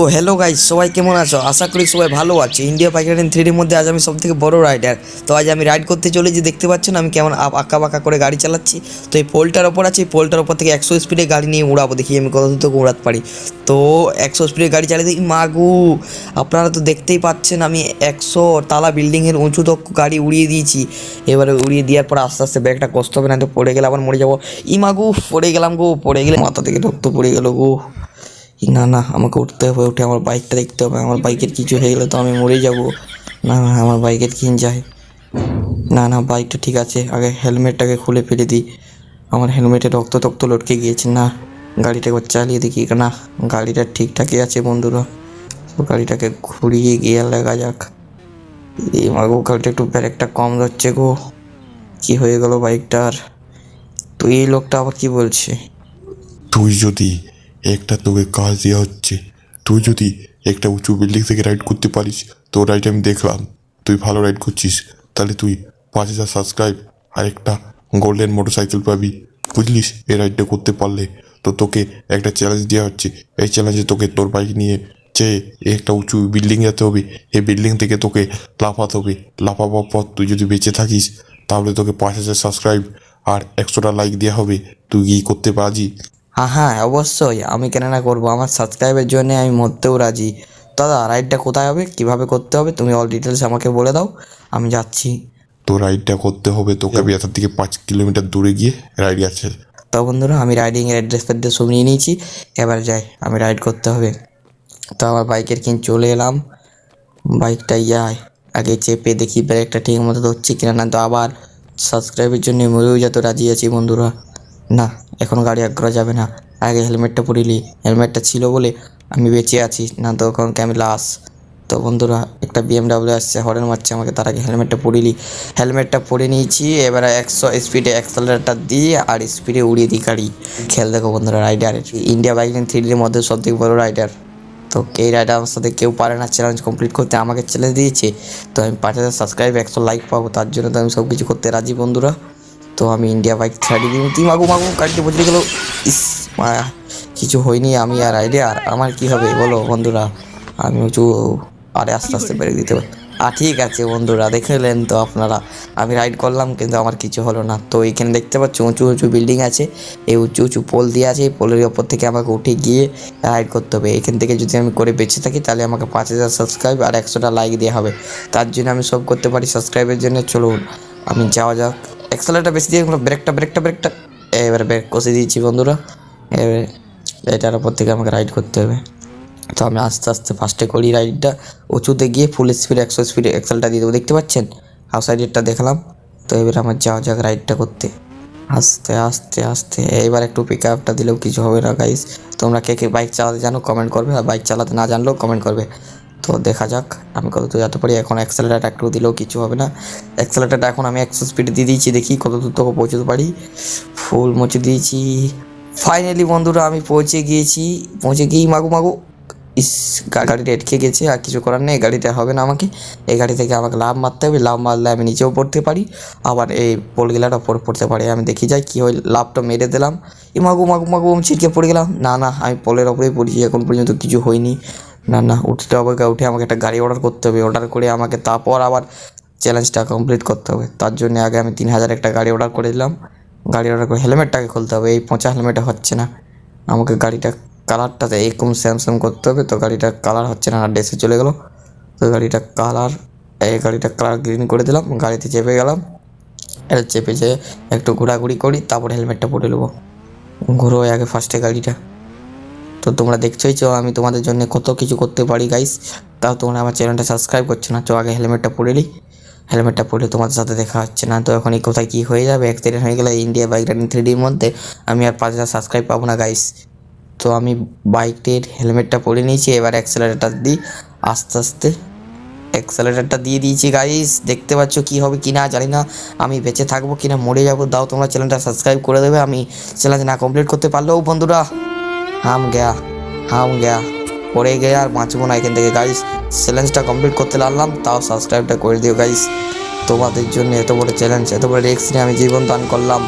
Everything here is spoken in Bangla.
তো হ্যালো গাইজ সবাই কেমন আছো? আশা করি সবাই ভালো আছে। ইন্ডিয়া পাইকারিন থ্রিডির মধ্যে আজ আমি সব থেকে বড় রাইডার তো আজ আমি রাইড করতে চলেছি, দেখতে পাচ্ছেন আমি কেমন আঁকা বাঁকা করে গাড়ি চালাচ্ছি। তো এই পোলটার ওপর আছে, এই পোলটার ওপর থেকে একশো স্পিডে গাড়ি নিয়ে উড়াবো। দেখি আমি কত দূর উড়াতে পারি। তো একশো স্পিডে গাড়ি চালিয়ে দিই মাগু আপনারা তো দেখতেই পাচ্ছেন আমি একশো তালা বিল্ডিংয়ের উঁচু তো গাড়ি উড়িয়ে দিয়েছি। এবারে উড়িয়ে দেওয়ার পর আস্তে আস্তে ব্যাগটা কষ্ট হবে না তো পড়ে গেলে আবার মরে যাব। ই মাগু পড়ে গেলাম গো, পড়ে গেলে মাথা থেকে রক্ত পড়ে গেল গো। না না, আমাকে উঠতে হবে, উঠে আমার বাইকটা দেখতে হবে, আমার বাইকের কিছু হয়ে গেলে তো আমি মরে যাব। না না, আমার বাইকের কিন যায় না না বাইকটা ঠিক আছে, আগে হেলমেটটাকে খুলে ফেলে দিই। আমার হেলমেটে রক্ত টক্ত লটকে গিয়েছে, না, গাড়িটা একবার চালিয়ে দেখি, না, গাড়িটা ঠিকঠাকই আছে বন্ধুরা। তো গাড়িটাকে ঘুরিয়ে গিয়ে লাগা যাক। এই মাগো, গাড়িটা একটু ব্রেকটা কম যাচ্ছে গো। কি হয়ে গেল বাইকটার তো এই লোকটা আবার কি বলছে? তুই যদি একটা তোকে কাজ দেওয়া হচ্ছে। তুই যদি একটা উঁচু বিল্ডিং থেকে রাইড করতে পারিস, তোর রাইড আমি দেখলাম। তুই ভালো রাইড করছিস। তাহলে তুই পাঁচ হাজার সাবস্ক্রাইব আর একটা গোল্ডেন মোটর সাইকেল পাবি। বুঝলিস? এই রাইডটা করতে পারলে তো তোকে একটা চ্যালেঞ্জ দেওয়া হচ্ছে। এই চ্যালেঞ্জে তোকে তোর বাইক নিয়ে চেয়ে একটা উঁচু বিল্ডিং যেতে হবে। এই বিল্ডিং থেকে তোকে লাফাতে হবে। লাফাবার পর তুই যদি বেঁচে থাকিস, তাহলে তোকে পাঁচ হাজার সাবস্ক্রাইব আর একশোটা লাইক দেওয়া হবে। তুই কি করতে পারজি হ্যাঁ হ্যাঁ অবশ্যই। আমি কেন না করব? আমার সাবস্ক্রাইবের জন্য আমি মরতেও রাজি। দাদা রাইডটা কোথায় হবে? কীভাবে করতে হবে? তুমি অল ডিটেলস আমাকে বলে দাও। আমি যাচ্ছি। তো রাইডটা করতে হবে তোকে বিয়াতার থেকে পাঁচ কিলোমিটার দূরে গিয়ে রাইড আছে। তো বন্ধুরা আমি রাইডিংয়ের অ্যাড্রেস ফ্যাড্রেস সব নিয়ে নিয়েছি। এবার যাই আমি রাইড করতে হবে। তো আমার বাইকের কিন চলে এলাম। বাইকটা ইয়ায় আগে চেপে দেখি ব্রেকটা ঠিক মতো ধরছে কিনা না। তো আবার সাবস্ক্রাইবের জন্য মরেও যেত রাজি আছি বন্ধুরা। না, এখন গাড়ি করা যাবে না। আগে হেলমেটটা পরিলি। হেলমেটটা ছিল বলে আমি বেঁচে আছি, না তো এখন আমি লাস তো বন্ধুরা, একটা বিএমডাব্লিউ আসছে, হরেন মারছে আমাকে, তার আগে হেলমেটটা পরিলি। হেলমেটটা পরে নিয়েছি, এবারে একশো স্পিডে অ্যাক্সেলারেটর দিয়ে আর স্পিডে উড়িয়ে দিই গাড়ি। খেল দেখো বন্ধুরা রাইডার ইন্ডিয়া বাইক থ্রিডির মধ্যে সব থেকে বড় রাইডার তো এই রাইডার আমার সাথে কেউ পারে না চ্যালেঞ্জ কমপ্লিট করতে, আমাকে চ্যালেঞ্জ দিয়েছে। তো আমি পাঁচ হাজার সাবস্ক্রাইব একশো লাইক পাবো, তার জন্য তো আমি সব কিছু করতে রাজি বন্ধুরা। তো আমি ইন্ডিয়া বাইক ছাড়িয়ে দিই তুই মাগু মাগু গাড়িতে বদলে গেলো। ইস মায়া কিছু হয়নি আমি আর আইডিয়া আমার কি হবে বলো বন্ধুরা? আমি উঁচু আরে আস্তে আস্তে বেড়ে দিতে পারি আর ঠিক আছে বন্ধুরা দেখলেন তো আপনারা। আমি রাইড করলাম, কিন্তু আমার কিছু হলো না। তো এখানে দেখতে পাচ্ছ উঁচু উঁচু বিল্ডিং আছে। এই উঁচু উঁচু পোল দিয়ে আছে। এই পোলের ওপর থেকে আমাকে উঠে গিয়ে রাইড করতে হবে। এখান থেকে যদি আমি করে বেঁচে থাকি, তাহলে আমাকে পাঁচ হাজার সাবস্ক্রাইব আর একশোটা লাইক দেওয়া হবে। তার জন্য আমি সব করতে পারি। সাবস্ক্রাইবের জন্য চলুন, আমি যাওয়া যাক। এক্সেলারটা বেশি দিয়ে ব্রেকটা ব্রেকটা ব্রেকটা এবারে ব্রেক কষে দিয়েছি বন্ধুরা। এবারে এটার ওপর থেকে আমাকে রাইড করতে হবে। তো আমি আস্তে আস্তে ফার্স্টে করি রাইডটা উঁচুতে গিয়ে ফুল স্পিড একশো স্পিডে এক্সেলটা দিয়ে দেবো, দেখতে পাচ্ছেন? হাউস সাইডেরটা দেখলাম। তো এবার আমার যাওয়া যাক রাইডটা করতে। আস্তে আস্তে আস্তে, এবার একটু পিক আপটা দিলেও কিছু হবে না গাইস তোমরা কে কে বাইক চালাতে জানো কমেন্ট করবে। আর বাইক চালাতে না জানলেও কমেন্ট করবে। তো দেখা যাক, আমি কত দূর যেতে পারি। এখন অ্যাক্সেলারেট একটু দিলেও কিছু হবে না। অ্যাক্সেলারেটটা এখন আমি একশো স্পিডে দিয়ে দিয়েছি, দেখি কত দূর তখন পৌঁছতে পারি। ফুল মুছে দিয়েছি। ফাইনালি বন্ধুরা, আমি পৌঁছে গিয়েছি। পৌঁছে গিয়েই মাগু মাগু। ইস গাড়িটা আটকে গেছে, আর কিছু করার নেই। গাড়িটা হবে না আমাকে। এই গাড়ি থেকে আমাকে লাভ মারতে হবে। লাভ মারলে আমি নিচেও পড়তে পারি। আবার এই পোলগিলাটা পড়ে পড়তে পারি। আমি দেখি যাই কী হয়। লাভটা মেরে দিলাম। ই মাগু মাগু ছিটকে পড়ে গেলাম। না না, আমি পোলের ওপরেই পড়েছি। এখন পর্যন্ত কিছু হয়নি। না না, উঠতে হবে উঠে আমাকে একটা গাড়ি অর্ডার করতে হবে। অর্ডার করে আমাকে তারপর আবার চ্যালেঞ্জটা কমপ্লিট করতে হবে। তার জন্য আগে আমি তিন হাজার একটা গাড়ি অর্ডার করে দিলাম। গাড়ি অর্ডার করে হেলমেটটাকে খুলতে হবে। এই পচা হেলমেটে হচ্ছে না। আমাকে গাড়িটা কালারটাতে এরকম স্যামসাং করতে হবে। তো গাড়িটা কালার হচ্ছে না ড্রেসে চলে গেলো। তো গাড়িটা কালার এই গাড়িটা কালার গ্রিন করে দিলাম। গাড়িতে চেপে গেলাম। এটা চেপে যেয়ে একটু ঘোরাঘুরি করি, তারপর হেলমেটটা পরে নেব। ঘুরো আগে ফার্স্টে গাড়িটা। তো তোমরা দেখছোই, চো, আমি তোমাদের জন্য কত কিছু করতে পারি গাইস তাও তোমরা আমার চ্যানেলটা সাবস্ক্রাইব করছ না, চো, আগে হেলমেটটা পরে নিই হেলমেটটা পরে তোমাদের সাথে দেখা হচ্ছে না। তো এখন এই কোথায় কী হয়ে যাবে অ্যাক্সিডেন্ট হয়ে গেলে ইন্ডিয়া বাইক রাইডিং থ্রিডির মধ্যে আমি আর পাঁচ হাজার সাবস্ক্রাইব পাবো না গাইস তো আমি বাইকটির হেলমেটটা পরে নিয়েছি, এবার অ্যাক্সেলারেটার দিই আস্তে আস্তে অ্যাক্সেলারেটারটা দিয়ে দিয়েছি গাইস দেখতে পাচ্ছ কি হবে কি না, জানি না। আমি বেঁচে থাকব কি না, মরে যাব, দাও তোমরা চ্যানেলটা সাবস্ক্রাইব করে দেবে, আমি চ্যালেঞ্জ না কমপ্লিট করতে পারলেও বন্ধুরা। হাম গেয়া হাম গেয়া। পড়ে গে আর বাঁচবো না এখান থেকে। গাইস চ্যালেঞ্জটা কমপ্লিট করতে লাগলাম, তাও সাবস্ক্রাইবটা করে দিও গাইস তোমাদের জন্য এত বড় চ্যালেঞ্জ এত বড় রিস্ক নিয়ে আমি জীবন দান করলাম।